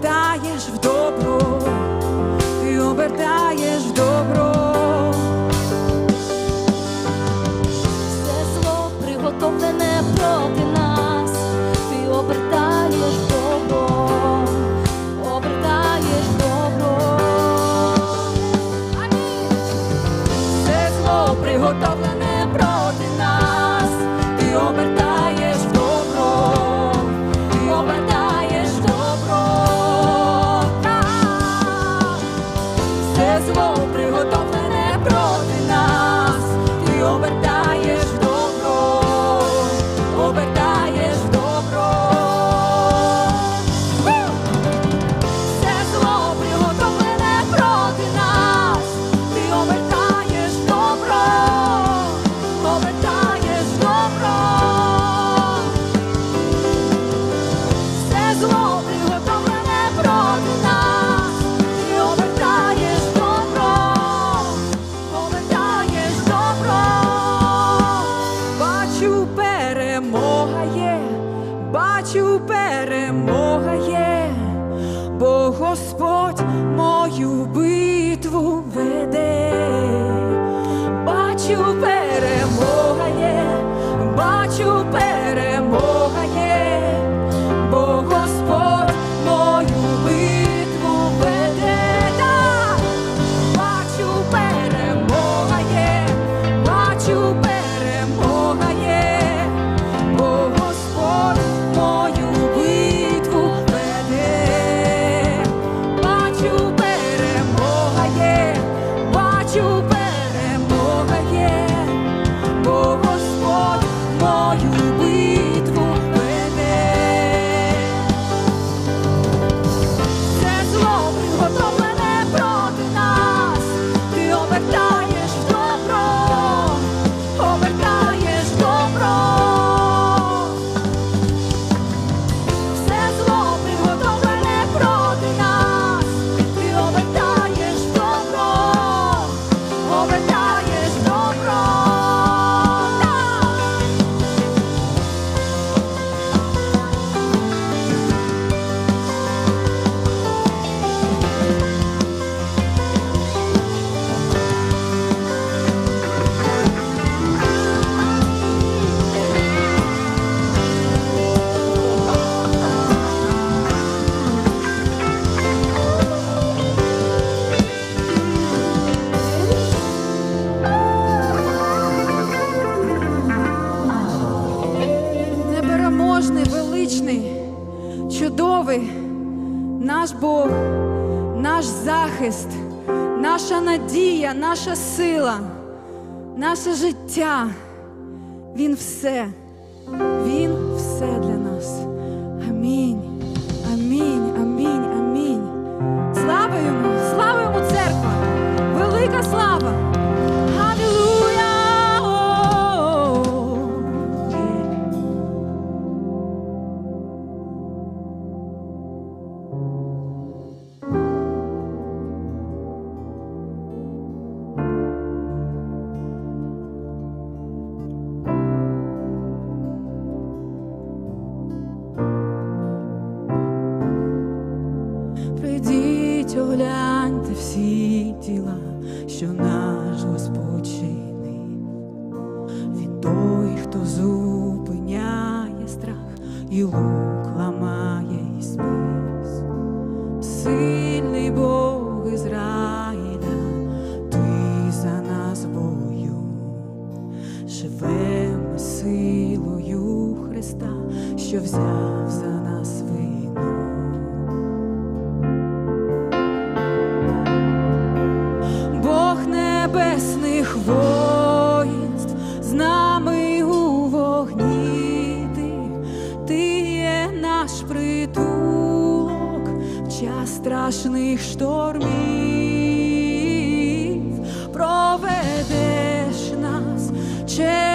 ти обертаєш в наш Бог, наш захист, наша надія, наша сила, наше життя. Він все. Він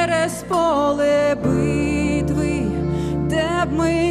через поле битви, де б ми.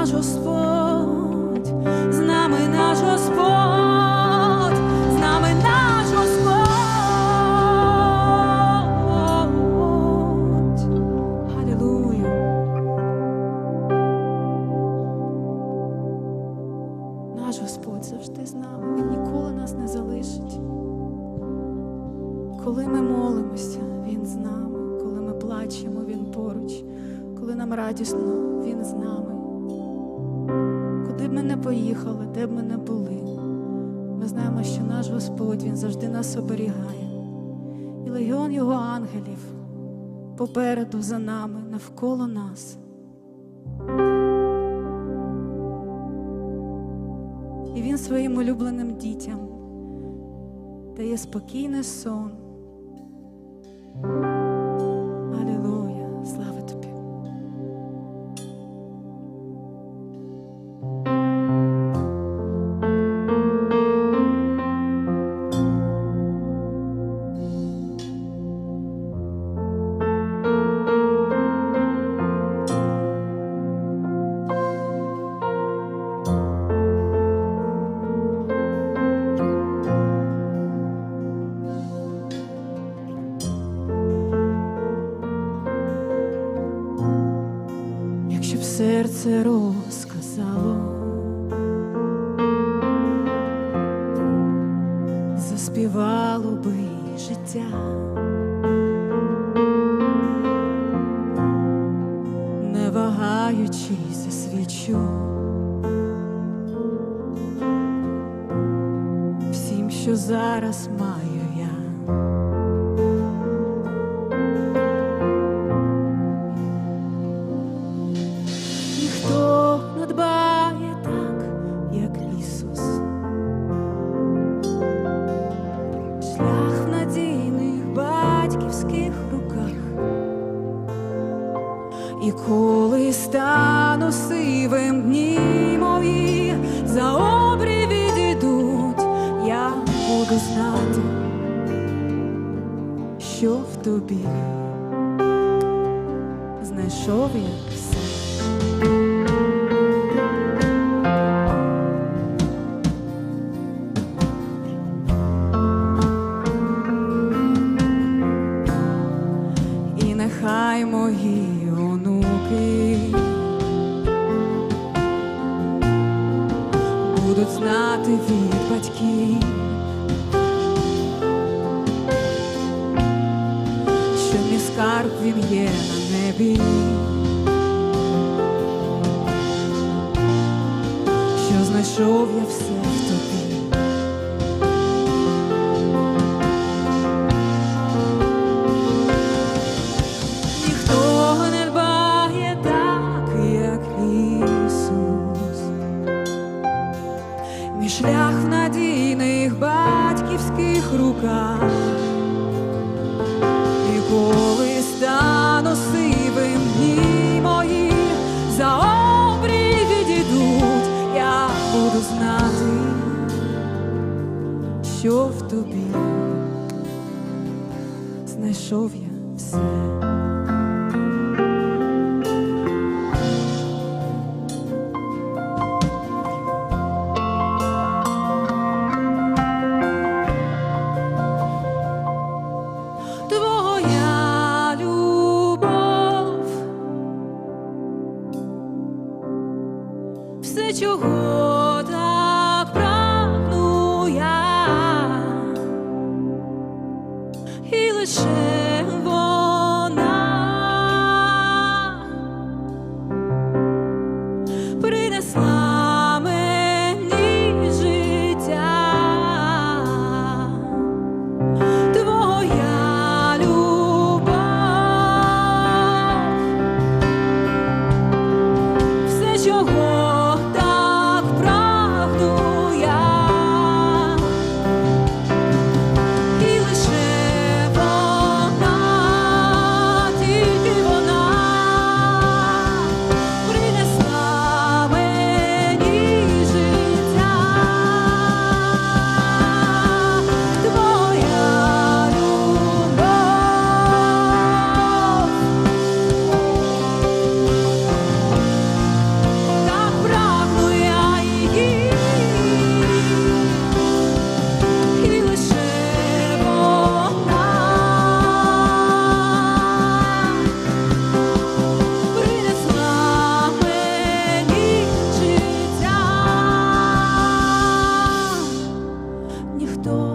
nós for. Господь, Він завжди нас оберігає, і легіон Його ангелів попереду за нами, навколо нас. І Він своїм улюбленим дітям дає спокійний сон. що зараз маю я. Ніхто не так, як Ісус. Шлях надійних батьківських руках і коли став. що в тобі знайшов я все. Пройшов я все. що в тобі знайшов я все. said muerto.